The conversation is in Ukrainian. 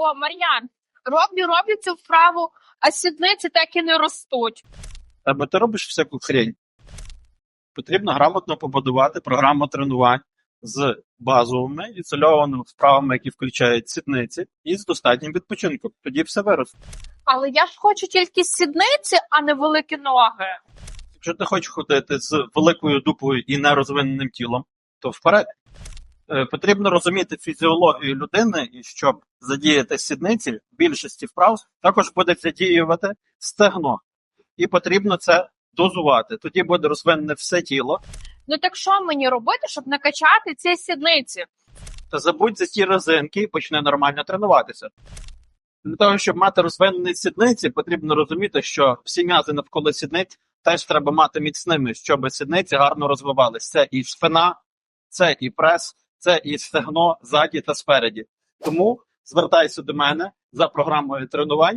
О, Мар'ян, роблю, роблю цю вправу, а сідниці так і не ростуть. Або ти робиш всяку хрень. Потрібно грамотно побудувати програму тренувань з базовими ізольованими вправами, які включають сідниці, і з достатнім відпочинком. Тоді все виросте. Але я ж хочу тільки сідниці, а не великі ноги. Якщо ти хочеш ходити з великою дупою і нерозвиненим тілом, то вперед. Е, Потрібно розуміти фізіологію людини, і щоб задіяти сідниці, в більшості вправ також буде задіювати стегно. І потрібно це дозувати. Тоді буде розвинене все тіло. Ну так що мені робити, щоб накачати ці сідниці? Та забудь за ті резинки і почни нормально тренуватися. Для того, щоб мати розвинені сідниці, потрібно розуміти, що всі м'язи навколо сідниць теж треба мати міцними, щоб сідниці гарно розвивалися. Це і спина, це і прес, це і стегно ззаді та спереді. Тому звертайся до мене за програмою тренувань